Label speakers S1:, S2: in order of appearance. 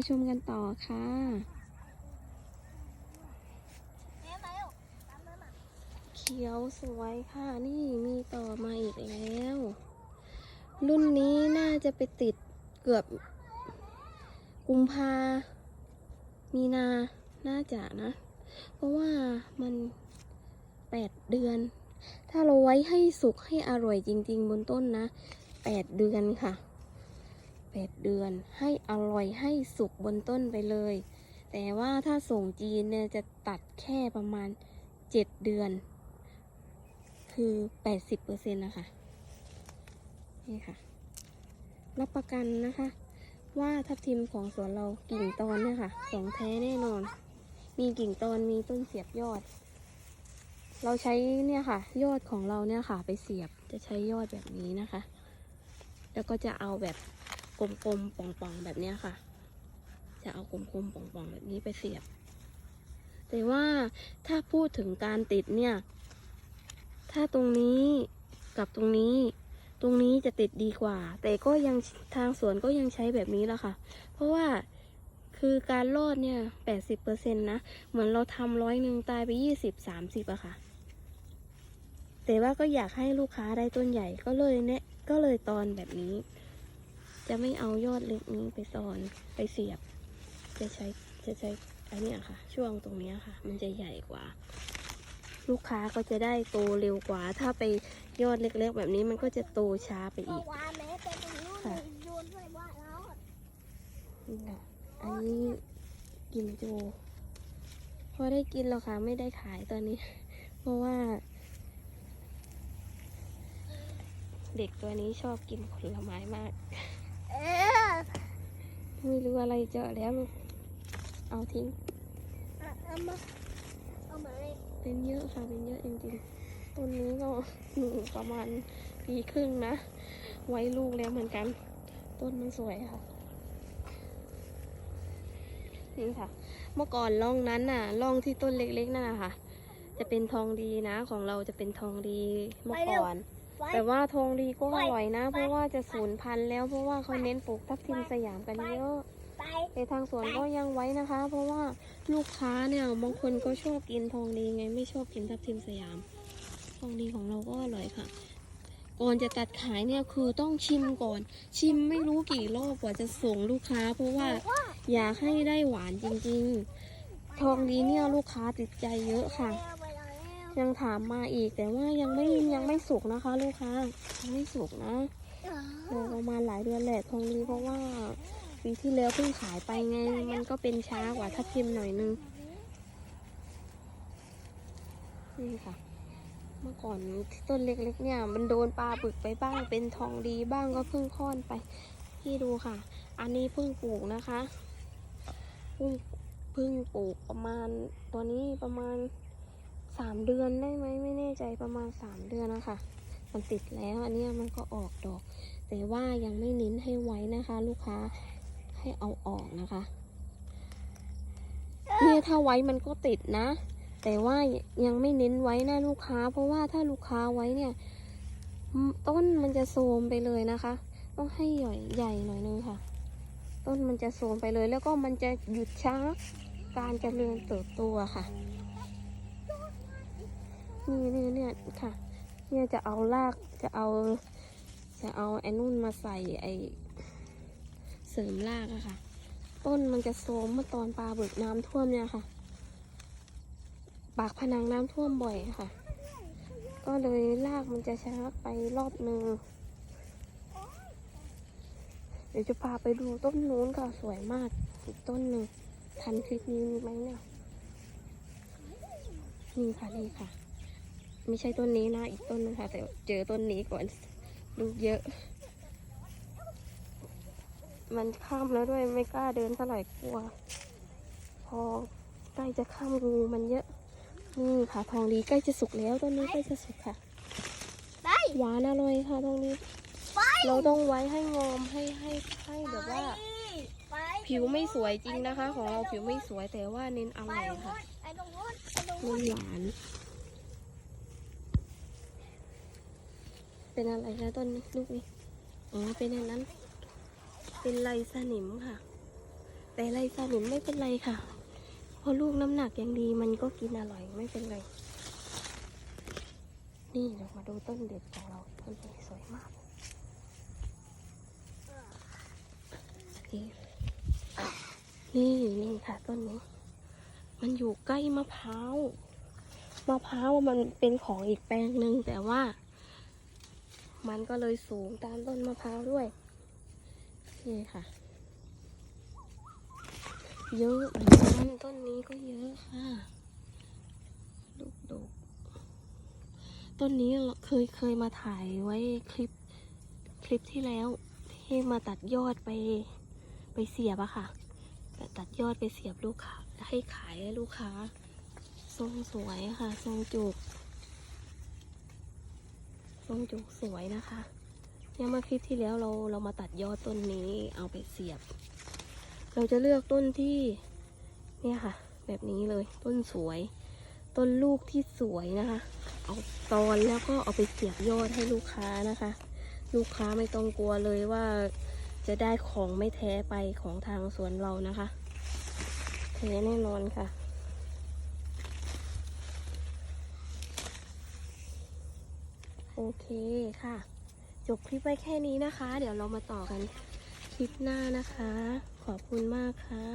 S1: มาชมกันต่อค่ะเขียวสวยค่ะนี่มีต่อมาอีกแล้ว รุ่นนี้น่าจะไปติดเกือบกุมภามีนา น่าจะนะ เพราะว่ามันแปดเดือน ถ้าเราไว้ให้สุกให้อร่อยจริง ๆ บนต้นนะแปดเดือนค่ะ แปดเดือน ให้อร่อยให้สุกบนต้นไปเลย แต่ว่าถ้าส่งจีนเนี่ยจะตัดแค่ประมาณเจ็ดเดือน คือแปดสิบเปอร์เซ็นต์นะคะนี่ค่ะ รับประกันนะคะ ว่าทับทิมของสวนเรากิ่งตอนเนี่ยค่ะของแท้แน่นอน มีกิ่งตอนมีต้นเสียบยอด เราใช้เนี่ยค่ะ ยอดของเราเนี่ยค่ะ ไปเสียบจะใช้ยอดแบบนี้นะคะ แล้วก็จะเอาแบบ กลมๆป่องๆแบบนี้ค่ะ จะเอากลมๆป่องๆแบบนี้ไปเสียบ แต่ว่าถ้าพูดถึงการติดเนี่ย ถ้าตรงนี้กับตรงนี้ ตรงนี้จะติดดีกว่า แต่ก็ยังทางสวนก็ยังใช้แบบนี้แหละค่ะ เพราะว่าคือการรอดเนี่ยแปดสิบเปอร์เซ็นต์นะ เหมือนเราทำร้อยหนึ่งตายไปยี่สิบสามสิบอะค่ะ แต่ว่าก็อยากให้ลูกค้าได้ต้นใหญ่ก็เลยเนี่ยก็เลยตอนแบบนี้ จะไม่เอายอดเล็กนี้ไปตอนไปเสียบ จะใช้จะใช้อันเนี้ยค่ะ ช่วงตรงเนี้ยค่ะ มันจะใหญ่กว่า ลูกค้าก็จะได้โตเร็วกว่า ถ้าไปยอดเล็กๆ แบบนี้มันก็จะโตช้าไปอีก
S2: ว่าแม้เป็นตรงนู้น
S1: ค่ะ
S2: โยนด้วยว่าแล้ว
S1: นี่ค่ะอันนี้กินโจพอได้กินแล้วค่ะ ไม่ได้ขายตอนนี้ เพราะว่า เด็กตัวนี้ชอบกินผลไม้มาก
S2: เออ
S1: ไม่รู้อะไรเจอแล้วลูก เอาทิ้ง
S2: เอามา เอามาเลย
S1: เป็นเยอะค่ะเป็นเยอะจริงๆต้นนี้ก็หนึ่งประมาณปีครึ่งนะ ไว้ลูกแล้วเหมือนกัน ต้นมันสวยค่ะ นี่ค่ะ เมื่อก่อนร่องนั้นน่ะร่องที่ต้นเล็กๆนั่นนะคะจะเป็นทองดีนะของเราจะเป็นทองดีเมื่อก่อน
S2: ไว้
S1: แต่ว่าทองดีก็อร่อยนะ เพราะว่าจะสูญพันธุ์แล้วเพราะว่าเขาเน้นปลูกทับทิมสยามกันเยอะ
S2: ไป
S1: แต่ทางสวนก็ยังไว้นะคะ เพราะว่าลูกค้าเนี่ยบางคนก็ชอบกินทองดีไงไม่ชอบกินทับทิมสยาม ทองดีของเราก็อร่อยค่ะ ก่อนจะตัดขายเนี่ยคือต้องชิมก่อน ชิมไม่รู้กี่รอบกว่าจะส่งลูกค้า เพราะว่าอยากให้ได้หวานจริง ๆ ทองดีเนี่ยลูกค้าติดใจเยอะค่ะ
S2: เอาไปแล้ว
S1: ยังถามมาอีกแต่ว่ายังไม่ยังไม่สุกนะคะลูกค้ายังไม่สุกนะ
S2: เออ
S1: รอประมาณหลายเดือนแหละทองดีเพราะว่าปีที่แล้วเพิ่งขายไปไง มันก็เป็นช้ากว่าทับทิมหน่อยนึงนี่ค่ะ เมื่อก่อนที่ต้นเล็กๆเนี่ย มันโดนปลาบึกไปบ้างเป็นทองดีบ้างก็เพิ่งค่อนไปพี่ดูค่ะ อันนี้เพิ่งปลูกนะคะเพิ่งเพิ่งปลูกประมาณตัวนี้ประมาณ สามเดือนได้ไหมไม่แน่ใจประมาณสามเดือนนะคะมันติดแล้วอันนี้มันก็ออกดอก แต่ว่ายังไม่เน้นให้ไว้นะคะ ลูกค้าให้เอาออกนะคะเนี่ยถ้าไว้มันก็ติดนะ แต่ว่ายังไม่เน้นไว้นะลูกค้า เพราะว่าถ้าลูกค้าไว้เนี่ย ต้นมันจะโทมไปเลยนะคะ ต้องให้ใหญ่ใหญ่หน่อยนึงค่ะ ต้นมันจะโทมไปเลยแล้วก็มันจะหยุดช้าการเจริญเติบโตอะ นี่เนี่ยเนี่ยค่ะ เนี่ยจะเอารากจะเอา จะเอาไอ้นุ่นมาใส่ไอ้เสริมรากอะค่ะ ต้นมันจะโทมเมื่อตอนปลาบึกน้ำท่วมเนี่ยค่ะ ปากผนังน้ำท่วมบ่อยค่ะ ก็เลยรากมันจะช้าไปรอบนึงเดี๋ยวจะพาไปดูต้นนู้นค่ะสวยมากอีกต้นหนึ่งทันคลิปนี้ไหมเนี่ยนี่ค่ะนี่ค่ะ ไม่ใช่ต้นนี้นะอีกต้นนึงค่ะ แต่เจอต้นนี้ก่อนลูกเยอะ มันข้ามแล้วด้วยไม่กล้าเดินเท่าไหร่กลัว พอใกล้จะข้ามงูมันเยอะ นี่ค่ะทองดีใกล้จะสุกแล้วต้นนี้ใกล้จะสุกค่ะ
S2: ไป
S1: หวานอร่อยค่ะทองดี
S2: ไป
S1: เราต้องไว้ให้งอมให้ให้ให้แบบว่า
S2: ไป
S1: ผิวไม่สวยจริงนะคะ ของเราผิวไม่สวยแต่ว่าเน้นอ
S2: ไป
S1: ร่อย
S2: ตรงนู้
S1: ค่ะ
S2: นไปตรงนู้นไปตรง
S1: เน้
S2: นู้น
S1: นหวาน เป็นอะไรนะต้นนี้ลูกนี้อ๋อเป็นอันนั้น เป็นไรสนิมค่ะ แต่ไรซาหนุนไม่เป็นไรค่ะเพราะลูกน้ำหนักยังดีมันก็กินอร่อยไม่เป็นไร นี่เรามาดูต้นเด็ดของเราต้นนี้สวยมากนี่นี่นี่ค่ะต้นนี้ มันอยู่ใกล้มะพร้าวมะพร้าวมันเป็นของอีกแปลงหนึ่งแต่ว่า มันก็เลยสูงตามต้นมะพร้าวด้วย นี่ค่ะ เยอะเหมือนกันต้นนี้ก็เยอะค่ะ ลูกดก ต้นนี้เราเคยเคยมาถ่ายไว้คลิปคลิปที่แล้วที่มาตัดยอดไปไปเสียบอะค่ะแต่ตัดยอดไปเสียบลูกค้าให้ขายให้ลูกค้า ทรงสวยค่ะ ทรงจุก ทรงจุกสวยนะคะเนี่ยเมื่อคลิปที่แล้วเราเรามาตัดยอดต้นนี้เอาไปเสียบ เราจะเลือกต้นที่เนี่ยค่ะ แบบนี้เลยต้นสวย ต้นลูกที่สวยนะคะ เอาตอนแล้วก็เอาไปเสียบยอดให้ลูกค้านะคะ ลูกค้าไม่ต้องกลัวเลยว่าจะได้ของไม่แท้ไปของทางสวนเรานะคะแท้แน่นอนค่ะ โอเคค่ะ จบคลิปไว้แค่นี้นะคะ เดี๋ยวเรามาต่อกันคลิปหน้านะคะ ขอบคุณมากค่ะ